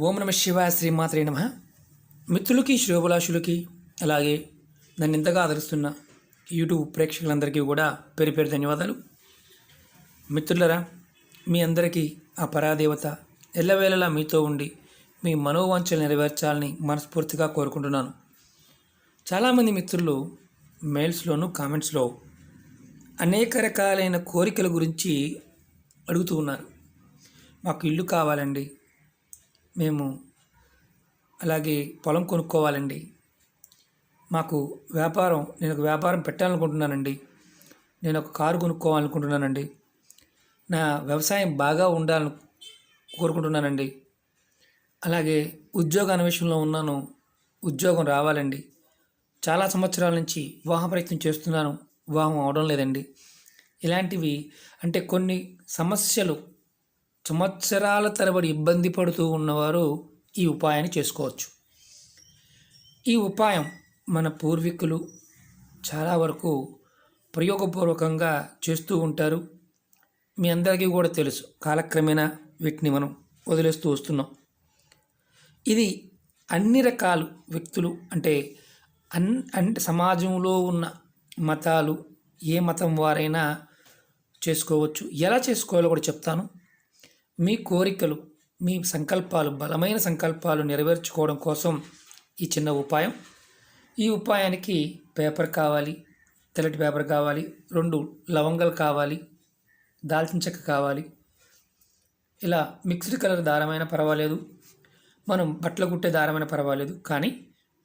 ఓం నమ శివాయ శ్రీమాత్రే నమ. మిత్రులకి శ్రేయోభిలాషులకి అలాగే నన్ను ఇంతగా ఆదరిస్తున్న యూట్యూబ్ ప్రేక్షకులందరికీ కూడా పేరు పేరు ధన్యవాదాలు. మిత్రులరా మీ అందరికీ ఆ పరాదేవత ఎల్లవేళలా మీతో ఉండి మీ మనోవాంఛలు నెరవేర్చాలని మనస్ఫూర్తిగా కోరుకుంటున్నాను. చాలామంది మిత్రులు మెయిల్స్లోనూ కామెంట్స్లో అనేక రకాలైన కోరికల గురించి అడుగుతూ ఉన్నారు. మాకు ఇల్లు కావాలండి మేము అలాగే పొలం కొనుక్కోవాలండి. మాకు వ్యాపారం నేను ఒక వ్యాపారం పెట్టాలనుకుంటున్నానండి. నేను ఒక కారు కొనుక్కోవాలనుకుంటున్నానండి. నా వ్యవసాయం బాగా ఉండాలని కోరుకుంటున్నానండి. అలాగే ఉద్యోగ అన్వేషణలో ఉన్నాను. ఉద్యోగం రావాలండి. చాలా సంవత్సరాల నుంచి వివాహ ప్రయత్నం చేస్తున్నాను. వివాహం అవడం లేదండి. ఇలాంటివి అంటే కొన్ని సమస్యలు సంవత్సరాల తరబడి ఇబ్బంది పడుతూ ఉన్నవారు ఈ ఉపాయాన్ని చేసుకోవచ్చు. ఈ ఉపాయం మన పూర్వీకులు చాలా వరకు ప్రయోగపూర్వకంగా చేస్తూ ఉంటారు. మీ అందరికీ కూడా తెలుసు. కాలక్రమేణా వీటిని మనం వదిలేస్తూ వస్తున్నాం. ఇది అన్ని రకాలు వ్యక్తులు అంటే అన్ అంటే సమాజంలో ఉన్న మతాలు ఏ మతం వారైనా చేసుకోవచ్చు. ఎలా చేసుకోవాలో కూడా చెప్తాను. మీ కోరికలు మీ సంకల్పాలు బలమైన సంకల్పాలు నెరవేర్చుకోవడం కోసం ఈ చిన్న ఉపాయం. ఈ ఉపాయానికి పేపర్ కావాలి తెల్లటి పేపర్ కావాలి రెండు లవంగాలు కావాలి దాల్చిన చెక్క కావాలి. ఇలా మిక్స్డ్ కలర్ దారమైన పర్వాలేదు మనం బట్టలు కుట్టే దారమైన పర్వాలేదు కానీ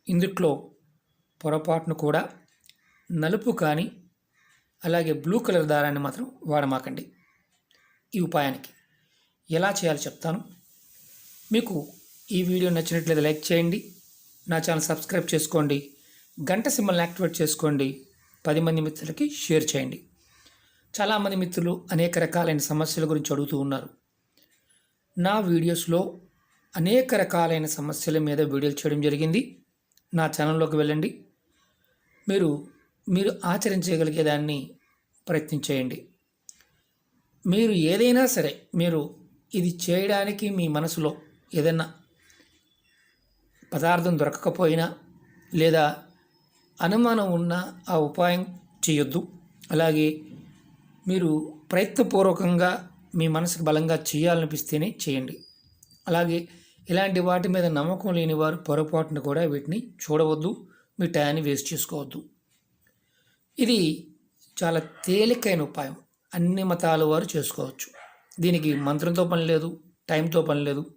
ఇందుట్లో పొరపాటును కూడా నలుపు కానీ అలాగే బ్లూ కలర్ దారాన్ని మాత్రం వాడమాకండి ఈ ఉపాయానికి. ఎలా చేయాలో చెప్తాను. మీకు ఈ వీడియో నచ్చినట్లయితే లైక్ చేయండి. నా ఛానల్ సబ్స్క్రైబ్ చేసుకోండి. గంట సింబల్ని యాక్టివేట్ చేసుకోండి. పది మంది మిత్రులకి షేర్ చేయండి. చాలామంది మిత్రులు అనేక రకాలైన సమస్యల గురించి అడుగుతూ ఉన్నారు. నా వీడియోస్లో అనేక రకాలైన సమస్యల మీద వీడియోలు చేయడం జరిగింది. నా ఛానల్లోకి వెళ్ళండి. మీరు మీరు ఆచరించగలిగే దాన్ని ప్రయత్నం చేయండి మీరు ఏదైనా సరే మీరు ఇది చేయడానికి మీ మనసులో ఏదైనా పదార్థం దొరకకపోయినా లేదా అనుమానం ఉన్న ఆ ఉపాయం చేయొద్దు. అలాగే మీరు ప్రయత్నపూర్వకంగా మీ మనసుకు బలంగా చేయాలనిపిస్తేనే చేయండి. అలాగే ఇలాంటి వాటి మీద నమ్మకం లేని వారు పొరపాటును కూడా వీటిని చూడవద్దు మీ టయాన్ని వేస్ట్ చేసుకోవద్దు. ఇది చాలా తేలికైన ఉపాయం. అన్ని మతాల వారు చేసుకోవచ్చు. దీనికి మంత్రంతో పని లేదు టైంతో పని లేదు.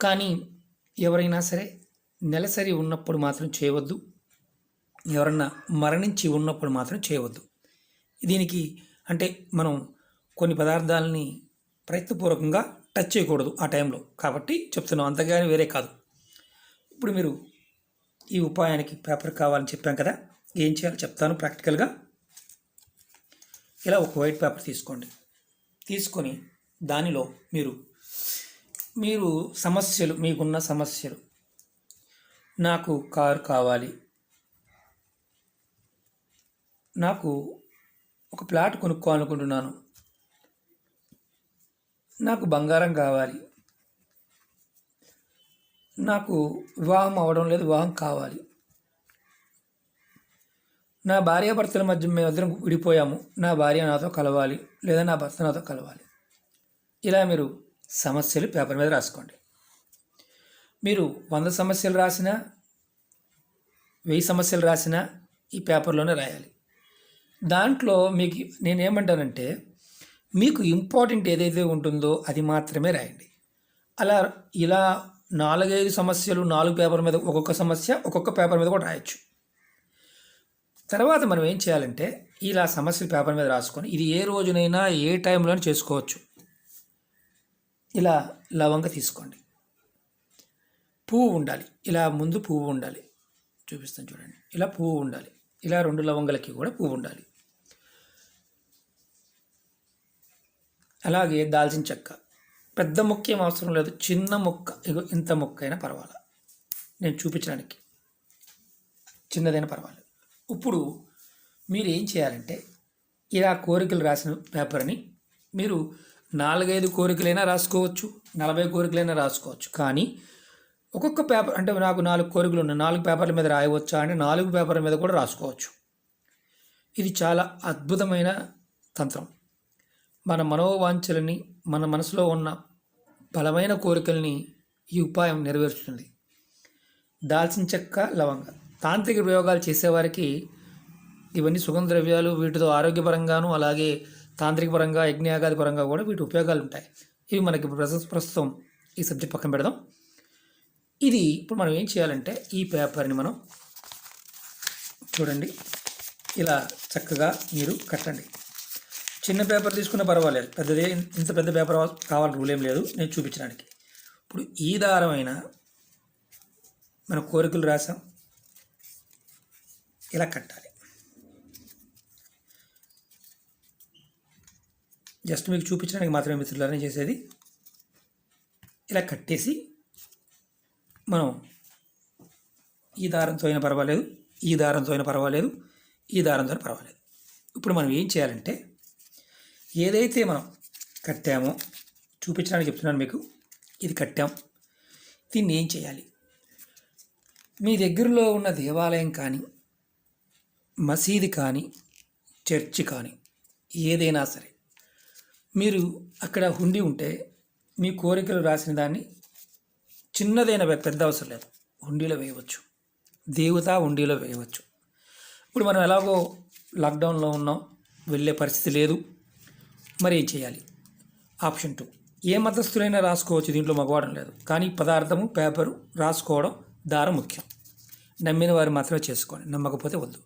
కానీ ఎవరైనా సరే నెలసరి ఉన్నప్పుడు మాత్రం చేయవద్దు. ఎవరన్నా మరణించి ఉన్నప్పుడు మాత్రం చేయవద్దు. దీనికి అంటే మనం కొన్ని పదార్థాలని ప్రయత్నపూర్వకంగా టచ్ చేయకూడదు ఆ టైంలో. కాబట్టి చెప్తున్నాం అంతగాని వేరే కాదు. ఇప్పుడు మీరు ఈ ఉపాయానికి పేపర్ కావాలని చెప్పాం కదా ఏం చేయాలో చెప్తాను ప్రాక్టికల్గా. ఇలా ఒక వైట్ పేపర్ తీసుకోండి. తీసుకొని దానిలో మీరు మీరు సమస్యలు మీకున్న సమస్యలు నాకు కారు కావాలి. నాకు ఒక ప్లాట్ కొనుక్కోవాలనుకుంటున్నాను. నాకు బంగారం కావాలి. నాకు వివాహం అవ్వడం లేదు వివాహం కావాలి. నా భార్యాభర్తల మధ్య మేమిద్దరం విడిపోయాము. నా భార్య నాతో కలవాలి లేదా నా భర్త నాతో కలవాలి. ఇలా మీరు సమస్యలు పేపర్ మీద రాసుకోండి. మీరు వంద సమస్యలు రాసినా వెయ్యి సమస్యలు రాసినా ఈ పేపర్లోనే రాయాలి. దాంట్లో మీకు నేనేమంటానంటే మీకు ఇంపార్టెంట్ ఏదైతే ఉంటుందో అది మాత్రమే రాయండి. అలా ఇలా నాలుగైదు సమస్యలు నాలుగు పేపర్ మీద ఒక్కొక్క సమస్య ఒక్కొక్క పేపర్ మీద కూడా రాయొచ్చు. తర్వాత మనం ఏం చేయాలంటే ఇలా సమస్యలు పేపర్ మీద రాసుకొని ఇది ఏ రోజునైనా ఏ టైంలో చేసుకోవచ్చు. ఇలా లవంగ తీసుకోండి. పువ్వు ఉండాలి. ఇలా ముందు పువ్వు ఉండాలి. చూపిస్తాను చూడండి. ఇలా పువ్వు ఉండాలి. ఇలా రెండు లవంగలకి కూడా పువ్వు ఉండాలి. అలాగే దాల్చిన చెక్క. పెద్ద ముక్క ఏం అవసరం లేదు. చిన్న ముక్క. ఇగో ఇంత ముక్క అయినా పర్వాలా. నేను చూపించడానికి. చిన్నదైనా పర్వాలేదు. ఇప్పుడు మీరు ఏం చేయాలంటే ఇలా కోరికలు రాసిన పేపర్ని మీరు నాలుగైదు కోరికలైనా రాసుకోవచ్చు నలభై కోరికలైనా రాసుకోవచ్చు. కానీ ఒక్కొక్క పేపర్ అంటే నాకు నాలుగు కోరికలు ఉన్నాయి నాలుగు పేపర్ల మీద రాయవచ్చా అంటే నాలుగు పేపర్ల మీద కూడా రాసుకోవచ్చు. ఇది చాలా అద్భుతమైన తంత్రం. మన మనోవాంఛలని మన మనసులో ఉన్న బలమైన కోరికల్ని ఈ ఉపాయం నెరవేరుస్తుంది. దాల్చిన చెక్క లవంగ. తాంత్రిక ప్రయోగాలు చేసేవారికి ఇవన్నీ సుగంధ ద్రవ్యాలు వీటితో ఆరోగ్యపరంగాను అలాగే తాంత్రిక పరంగా యజ్ఞయాగాది పరంగా కూడా వీటి ఉపయోగాలు ఉంటాయి ఇవి మనకి ప్రస్తుతం ప్రస్తుతం ఈ సబ్జెక్ట్ పక్కన పెడదాం. ఇది ఇప్పుడు మనం ఏం చేయాలంటే ఈ పేపర్ని మనం చూడండి. ఇలా చక్కగా మీరు కట్టండి. చిన్న పేపర్ తీసుకున్న పర్వాలేదు. పెద్దదే ఇంత పెద్ద పేపర్ కావాలని రూల్ ఏం లేదు. నేను చూపించడానికి. ఇప్పుడు ఈ దారమైన మన కోరికలు రాసాం. ఇలా కట్టాలి. జస్ట్ మీకు చూపించడానికి మాత్రమే మిత్రులారని చేసేది ఇలా కట్టేసి మనం ఈ దారంతో అయినా పర్వాలేదు ఈ దారంతో అయినా పర్వాలేదు ఈ దారంతో పర్వాలేదు. ఇప్పుడు మనం ఏం చేయాలంటే ఏదైతే మనం కట్టామో చూపించడానికి చెప్తున్నాను మీకు ఇది కట్టాం. దీన్ని ఏం చేయాలి? మీ దగ్గరలో ఉన్న దేవాలయం కానీ మసీదు కానీ చర్చి కానీ ఏదైనా సరే మీరు అక్కడ హుండీ ఉంటే మీ కోరికలు రాసిన దాన్ని చిన్నదైన పెద్ద అవసరం లేదు. హుండీలో వేయవచ్చు. దేవత హుండీలో వేయవచ్చు. ఇప్పుడు మనం ఎలాగో లాక్డౌన్లో ఉన్నాం వెళ్ళే పరిస్థితి లేదు మరి ఏం చేయాలి? Option two. ఏ మతస్థులైనా రాసుకోవచ్చు దీంట్లో మగవాడం లేదు. కానీ పదార్థము పేపరు రాసుకోవడం దారం ముఖ్యం. నమ్మిన వారు మాత్రమే చేసుకోండి. నమ్మకపోతే వద్దు.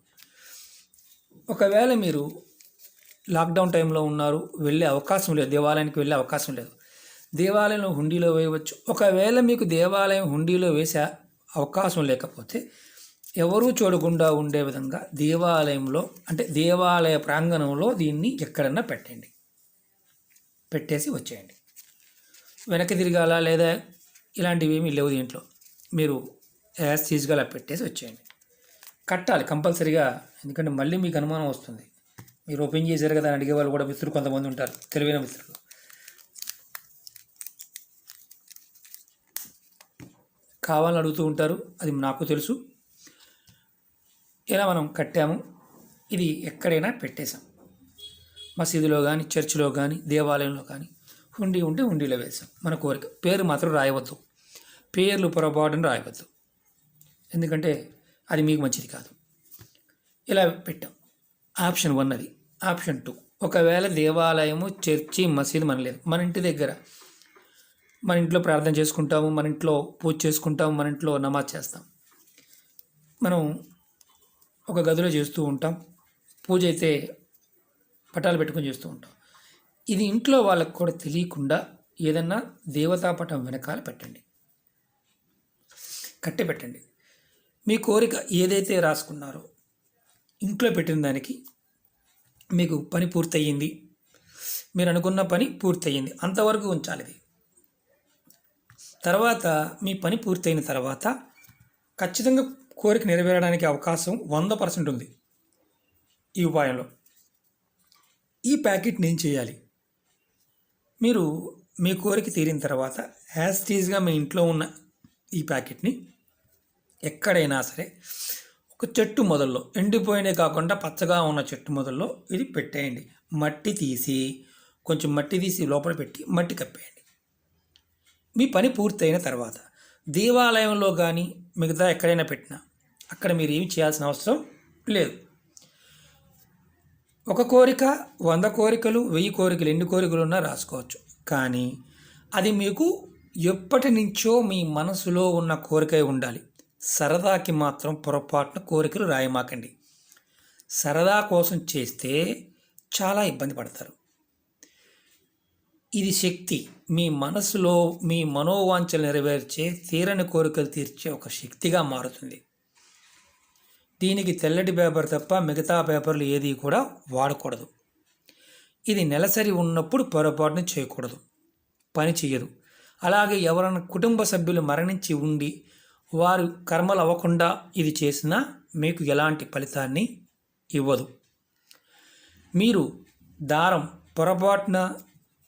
ఒకవేళ మీరు లాక్డౌన్ టైంలో ఉన్నారు వెళ్ళే అవకాశం లేదు దేవాలయానికి వెళ్ళే అవకాశం లేదు. దేవాలయంలో హుండీలో వేయవచ్చు. ఒకవేళ మీకు దేవాలయం హుండీలో వేసే అవకాశం లేకపోతే ఎవరూ చూడకుండా ఉండే విధంగా దేవాలయంలో అంటే దేవాలయ ప్రాంగణంలో దీన్ని ఎక్కడన్నా పెట్టండి. పెట్టేసి వచ్చేయండి. వెనక్కి తిరగాల లేదా ఇలాంటివి ఏమీ లేవు దీంట్లో. మీరు యాజ్ సీజ్గా పెట్టేసి వచ్చేయండి. కట్టాలి కంపల్సరీగా. ఎందుకంటే మళ్ళీ మీకు అనుమానం వస్తుంది. మీరు ఓపెన్ చేశారు కదా అని అడిగే వాళ్ళు కూడా మిత్రులు కొంతమంది ఉంటారు. తెలివైన మిత్రులు. కావాలని అడుగుతూ ఉంటారు. అది నాకు తెలుసు. ఇలా మనం కట్టాము? ఇది ఎక్కడైనా పెట్టేశాం. మసీదులో కానీ చర్చిలో కానీ దేవాలయంలో కానీ హుండీ ఉంటే హుండీలో వేసాం మన కోరిక. పేరు మాత్రం రాయవద్దు. పేర్లు పొరపాటును రాయవద్దు. ఎందుకంటే అది మీకు మంచిది కాదు. ఇలా పెట్టాం. ఆప్షన్ వన్ అది. Option two. ఒకవేళ దేవాలయము చర్చి మసీదు మన లేదు. మన ఇంటి దగ్గర మన ఇంట్లో ప్రార్థన చేసుకుంటాము మన ఇంట్లో పూజ చేసుకుంటాము మన ఇంట్లో నమాజ్ చేస్తాం. మనం ఒక గదిలో చేస్తూ ఉంటాం. పూజ అయితే పటాలు పెట్టుకొని చేస్తూ ఉంటాం. ఇది ఇంట్లో వాళ్ళకు కూడా తెలియకుండా ఏదన్నా దేవతా పటం వెనకాల పెట్టండి. కట్టె పెట్టండి. మీ కోరిక ఏదైతే రాసుకున్నారో ఇంట్లో పెట్టిన దానికి మీకు పని పూర్తయింది మీరు అనుకున్న పని పూర్తయింది అంతవరకు ఉంచాలి ఇది. తర్వాత మీ పని పూర్తయిన తర్వాత ఖచ్చితంగా కోరిక నెరవేరడానికి అవకాశం వంద పర్సెంట్ ఉంది ఈ ఉపాయంలో. ఈ ప్యాకెట్ నేను చేయాలి. మీరు మీ కోరిక తీరిన తర్వాత యాజ్ టీజ్గా మీ ఇంట్లో ఉన్న ఈ ప్యాకెట్ని ఎక్కడైనా సరే ఒక చెట్టు మొదల్లో ఎండిపోయినవి కాకుండా పచ్చగా ఉన్న చెట్టు మొదల్లో ఇది పెట్టేయండి. మట్టి తీసి కొంచెం మట్టి తీసి లోపల పెట్టి మట్టి కప్పేయండి. మీ పని పూర్తయిన తర్వాత దేవాలయంలో కానీ మిగతా ఎక్కడైనా పెట్టినా అక్కడ మీరు ఏమి చేయాల్సిన అవసరం లేదు. ఒక కోరిక వంద కోరికలు వెయ్యి కోరికలు ఎన్ని కోరికలు ఉన్నా రాసుకోవచ్చు. కానీ అది మీకు ఎప్పటి నుంచో మీ మనసులో ఉన్న కోరిక ఉండాలి. సరదాకి మాత్రం పొరపాటున కోరికలు రాయమాకండి. సరదా కోసం చేస్తే చాలా ఇబ్బంది పడతారు. ఇది శక్తి. మీ మనసులో మీ మనోవాంఛలు నెరవేర్చే తీరని కోరికలు తీర్చే ఒక శక్తిగా మారుతుంది. దీనికి తెల్లటి పేపర్ తప్ప మిగతా పేపర్లు ఏది కూడా వాడకూడదు. ఇది నెలసరి ఉన్నప్పుడు పొరపాటున చేయకూడదు. పని చేయదు అలాగే ఎవరైనా కుటుంబ సభ్యులు మరణించి ఉండి వారు కర్మలు అవ్వకుండా ఇది చేసినా మీకు ఎలాంటి ఫలితాన్ని ఇవ్వదు. మీరు దారం పొరపాటున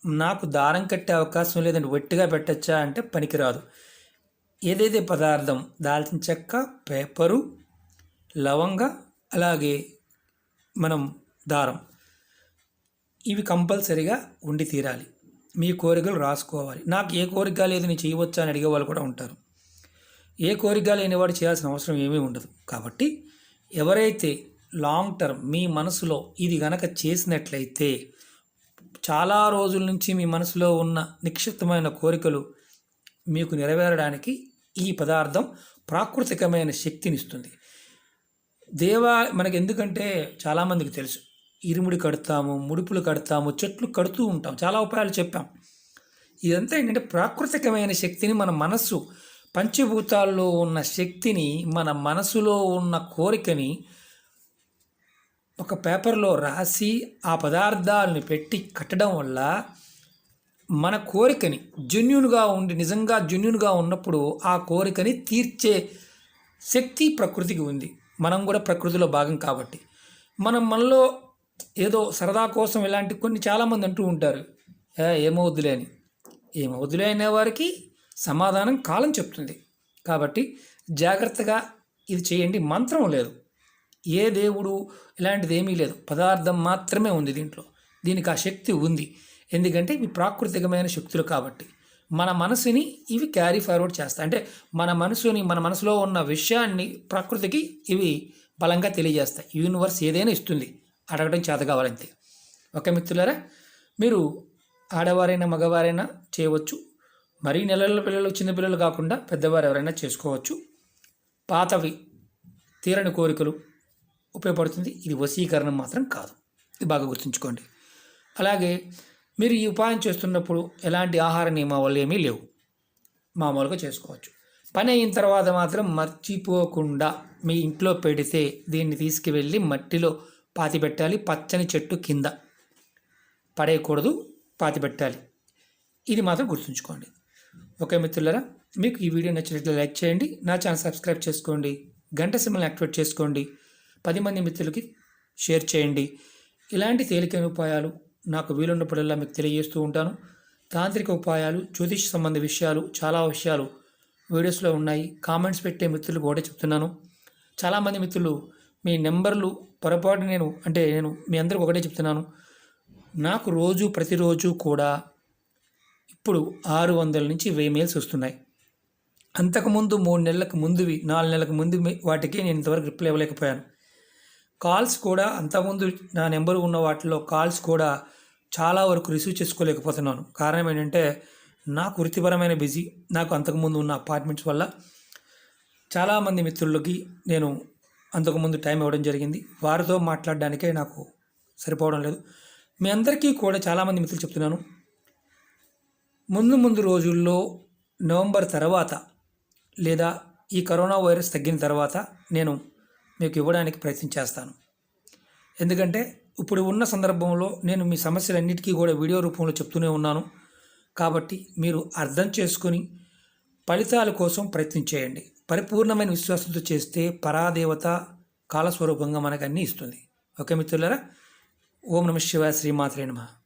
నాకు దారం కట్టే అవకాశం లేదంటే ఒట్టిగా పెట్టచ్చా అంటే పనికిరాదు. ఏదైతే పదార్థం దాల్చిన చెక్క పేపరు లవంగ అలాగే మనం దారం ఇవి కంపల్సరీగా ఉండి తీరాలి. మీ కోరికలు రాసుకోవాలి. నాకు ఏ కోరిక లేదు నేను చేయవచ్చా అని అడిగే వాళ్ళు కూడా ఉంటారు. ఏ కోరిక లేనివాడు చేయాల్సిన అవసరం ఏమీ ఉండదు. కాబట్టి ఎవరైతే లాంగ్ టర్మ్ మీ మనసులో ఇది గనక చేసినట్లయితే చాలా రోజుల నుంచి మీ మనసులో ఉన్న నిక్షిప్తమైన కోరికలు మీకు నెరవేరడానికి ఈ పదార్థం ప్రాకృతికమైన శక్తినిస్తుంది దేవా మనకి ఎందుకంటే చాలామందికి తెలుసు. ఇరుముడి కడతాము ముడుపులు కడతాము చెట్లు కడుతూ ఉంటాం. చాలా ఉపాయాలు చెప్పాం. ఇదంతా ఏంటంటే ప్రాకృతికమైన శక్తిని మన మనస్సు పంచభూతాల్లో ఉన్న శక్తిని మన మనసులో ఉన్న కోరికని ఒక పేపర్లో రాసి ఆ పదార్థాలను పెట్టి కట్టడం వల్ల మన కోరికని జెన్యున్గా ఉండి నిజంగా జెన్యున్గా ఉన్నప్పుడు ఆ కోరికని తీర్చే శక్తి ప్రకృతికి ఉంది. మనం కూడా ప్రకృతిలో భాగం కాబట్టి. మనం మనలో ఏదో సరదా కోసం ఇలాంటి కొన్ని చాలామంది అంటూ ఉంటారు. ఏమవుద్దులే అని. ఏమవుద్దులే అనేవారికి వారికి సమాధానం కాలం చెప్తుంది. కాబట్టి జాగ్రత్తగా ఇది చేయండి. మంత్రం లేదు. ఏ దేవుడు ఇలాంటిది ఏమీ లేదు. పదార్థం మాత్రమే ఉంది దీంట్లో. దీనికి ఆ శక్తి ఉంది. ఎందుకంటే ఇవి ప్రాకృతికమైన శక్తులు కాబట్టి. మన మనసుని ఇవి క్యారీ ఫార్వర్డ్ చేస్తాయి. అంటే మన మనసుని మన మనసులో ఉన్న విషయాన్ని ప్రకృతికి ఇవి బలంగా తెలియజేస్తాయి. యూనివర్స్ ఏదైనా ఇస్తుంది. అడగడం చేత కావాలంతే. ఓకే మిత్రులారా మీరు ఆడవారైనా మగవారైనా చేయవచ్చు. మరీ నెలల పిల్లలు చిన్న పిల్లలు కాకుండా పెద్దవారు ఎవరైనా చేసుకోవచ్చు. పాతవి తీరని కోరికలు ఉపయోగపడుతుంది. ఇది వశీకరణం మాత్రం కాదు. ఇది బాగా గుర్తుంచుకోండి. అలాగే మీరు ఈ ఉపాయం చేస్తున్నప్పుడు ఎలాంటి ఆహార నియమావళి ఏమీ లేవు. మామూలుగా చేసుకోవచ్చు. పని అయిన తర్వాత మాత్రం మర్చిపోకుండా మీ ఇంట్లో పెడితే దీన్ని తీసుకువెళ్ళి మట్టిలో పాతి పెట్టాలి పచ్చని చెట్టు కింద పడేయకూడదు పాతి పెట్టాలి ఇది మాత్రం గుర్తుంచుకోండి. ఓకే మిత్రులరా మీకు ఈ వీడియో నచ్చినట్లు లైక్ చేయండి నా ఛానల్ సబ్స్క్రైబ్ చేసుకోండి గంట సిమ్మల్ని యాక్టివేట్ చేసుకోండి పది మంది మిత్రులకి షేర్ చేయండి. ఇలాంటి తేలికైన ఉపాయాలు నాకు వీలున్నప్పుడల్లా మీకు తెలియజేస్తూ ఉంటాను. తాంత్రిక ఉపాయాలు జ్యోతిష్ సంబంధ విషయాలు చాలా విషయాలు వీడియోస్లో ఉన్నాయి. కామెంట్స్ పెట్టే మిత్రులు కూడా చెప్తున్నాను. చాలామంది మిత్రులు మీ నెంబర్లు పొరపాటు నేను అంటే నేను మీ అందరికి ఒకటే చెప్తున్నాను. నాకు రోజు ప్రతిరోజు కూడా ఇప్పుడు ఆరు వందల నుంచి వెయ్యి మెయిల్స్ వస్తున్నాయి. అంతకుముందు మూడు నెలలకు ముందువి నాలుగు నెలలకు ముందు వాటికి నేను ఇంతవరకు రిప్లై ఇవ్వలేకపోయాను. కాల్స్ కూడా అంతకుముందు నా నెంబర్ ఉన్న వాటిలో కాల్స్ కూడా చాలా వరకు రిసీవ్ చేసుకోలేకపోతున్నాను. కారణం ఏంటంటే నాకు వృత్తిపరమైన బిజీ నాకు అంతకుముందు ఉన్న అపార్ట్మెంట్స్ వల్ల చాలామంది మిత్రులకి నేను అంతకుముందు టైం ఇవ్వడం జరిగింది. వారితో మాట్లాడడానికే నాకు సరిపోవడం లేదు. మీ అందరికీ కూడా చాలామంది మిత్రులు చెప్తున్నాను. ముందు ముందు రోజుల్లో నవంబర్ తర్వాత లేదా ఈ కరోనా వైరస్ తగ్గిన తర్వాత నేను మీకు ఇవ్వడానికి ప్రయత్నం చేస్తాను. ఎందుకంటే ఇప్పుడు ఉన్న సందర్భంలో నేను మీ సమస్యలన్నిటికీ కూడా వీడియో రూపంలో చెప్తూనే ఉన్నాను. కాబట్టి మీరు అర్థం చేసుకొని ఫలితాల కోసం ప్రయత్నం చేయండి. పరిపూర్ణమైన విశ్వాసంతో చేస్తే పరాదేవత కాలస్వరూపంగా మనకు అన్నీ ఇస్తుంది. ఓకే మిత్రులరా? ఓం నమ శివాయ శ్రీమాత్రే నమః.